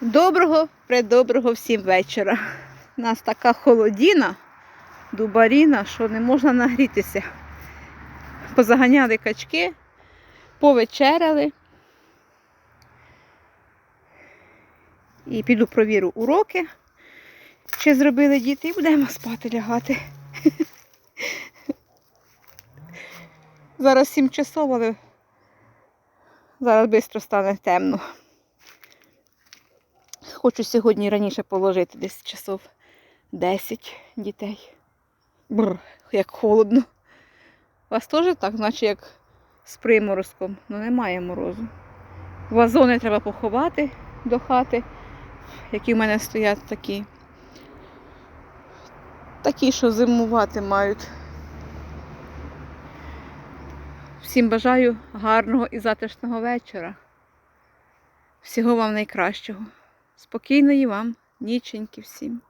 Доброго, предоброго всім вечора. У нас така холодіна, дубаріна, що не можна нагрітися. Позаганяли качки, повечеряли. І піду провірю уроки, чи зробили діти, і будемо спати лягати. Зараз 7 часов, але зараз швидко стане темно. Хочу сьогодні раніше положити десь часов 10 дітей. Бррр, як холодно. У вас теж так, наче як з приморозком, ну немає морозу. Вазони треба поховати до хати, які в мене стоять такі. Такі, що зимувати мають. Всім бажаю гарного і затишного вечора. Всього вам найкращого. Спокійної вам ніченьки всім.